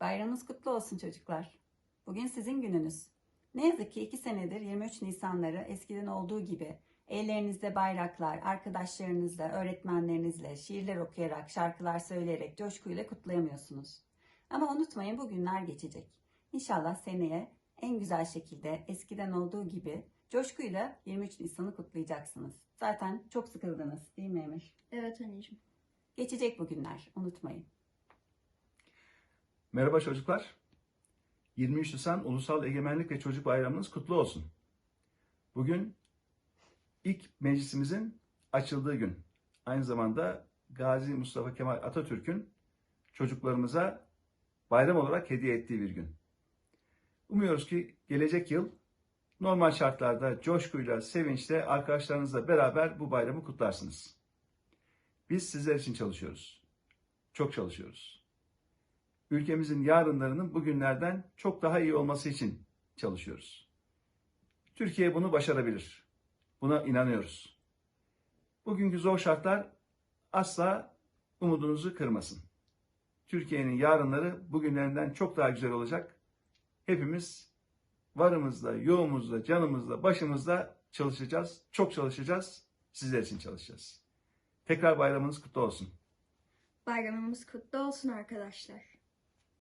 Bayramınız kutlu olsun çocuklar. Bugün sizin gününüz. Ne yazık ki iki senedir 23 Nisanları eskiden olduğu gibi ellerinizde bayraklar, arkadaşlarınızla, öğretmenlerinizle şiirler okuyarak, şarkılar söyleyerek coşkuyla kutlayamıyorsunuz. Ama unutmayın bu günler geçecek. İnşallah seneye en güzel şekilde eskiden olduğu gibi coşkuyla 23 Nisan'ı kutlayacaksınız. Zaten çok sıkıldınız değil mi Emir? Evet anneciğim. Geçecek bu günler unutmayın. Merhaba çocuklar. 23 Nisan Ulusal Egemenlik ve Çocuk Bayramınız kutlu olsun. Bugün ilk meclisimizin açıldığı gün. Aynı zamanda Gazi Mustafa Kemal Atatürk'ün çocuklarımıza bayram olarak hediye ettiği bir gün. Umuyoruz ki gelecek yıl normal şartlarda coşkuyla, sevinçle arkadaşlarınızla beraber bu bayramı kutlarsınız. Biz sizler için çalışıyoruz. Çok çalışıyoruz ülkemizin yarınlarının bugünlerden çok daha iyi olması için çalışıyoruz. Türkiye bunu başarabilir. Buna inanıyoruz. Bugünkü zor şartlar asla umudunuzu kırmasın. Türkiye'nin yarınları bugünlerinden çok daha güzel olacak. Hepimiz varımızla, yoğumuzla, canımızla, başımızla çalışacağız. Çok çalışacağız. Sizler için çalışacağız. Tekrar bayramınız kutlu olsun. Bayramımız kutlu olsun arkadaşlar.